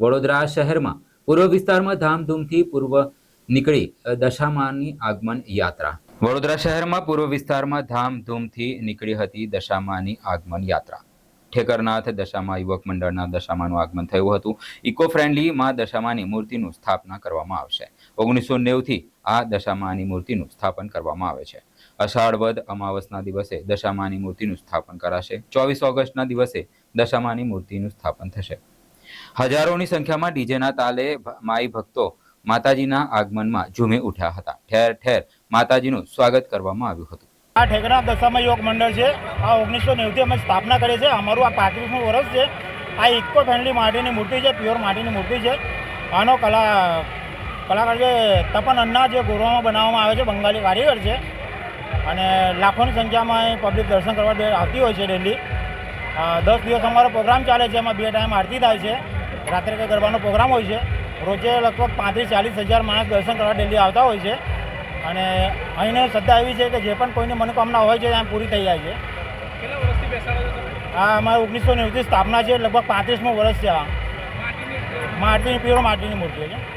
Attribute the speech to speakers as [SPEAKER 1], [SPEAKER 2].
[SPEAKER 1] વડોદરા શહેરમાં પૂર્વ વિસ્તારમાં ધામધૂમથી પૂર્વ નીકળી દશામાની આગમન યાત્રા. વડોદરા શહેરમાં પૂર્વ વિસ્તારમાં ધામધૂમથી નીકળી હતી દશામાની આગમન યાત્રા. ઠેકરનાથ દશામા યુવક મંડળના દશામાનું આગમન થયું હતું. ઇકો ફ્રેન્ડલી માં દશામાની મૂર્તિનું સ્થાપના કરવામાં આવશે. ઓગણીસો નેવથી આ દશામાની મૂર્તિનું સ્થાપન કરવામાં આવે છે. અષાઢ વદ અમાવસના દિવસે દશામાની મૂર્તિનું સ્થાપન કરાશે. ચોવીસ ઓગસ્ટના દિવસે દશામાની મૂર્તિનું સ્થાપન થશે. હજારોની સંખ્યામાં ડીજેના તાલે માઈ ભક્તો માતાજીના આગમનમાં ઝૂમી ઉઠ્યા હતા. ઠેર ઠેર માતાજીનું સ્વાગત કરવામાં આવ્યું હતું.
[SPEAKER 2] આ ઠેકરા દશામાં યોગ મંડળ છે. આ ઓગણીસો નેવથી અમે સ્થાપના કરી છે. અમારું આ પાંત્રીસમું વર્ષ છે. આ ઇકો ફ્રેન્ડલી માટીની મૂર્તિ છે, પ્યોર માટીની મૂર્તિ છે. આનો કલા, કલાકાર જે તપન અન્ના જે ગોરવામાં બનાવવામાં આવે છે, બંગાળી કારીગર છે. અને લાખોની સંખ્યામાં પબ્લિક દર્શન કરવા આવતી હોય છે ડેલી દસ દિવસ અમારો પ્રોગ્રામ ચાલે છે એમાં બે ટાઈમ આરતી થાય છે. રાત્રે કંઈ ગરબાનો પ્રોગ્રામ હોય છે. રોજે લગભગ પાંત્રીસ ચાલીસ હજાર માણસ દર્શન કરવા ડેલી આવતા હોય છે. અને અહીંને શ્રદ્ધા એવી છે કે જે પણ કોઈની મનોકામના હોય છે ત્યાં પૂરી થઈ જાય છે. આ અમારે ઓગણીસો નેવુંથી સ્થાપના છે લગભગ પાંત્રીસમું વર્ષ છે આ.
[SPEAKER 3] માટીની
[SPEAKER 2] પ્યોર માટીની મૂર્તિ છે.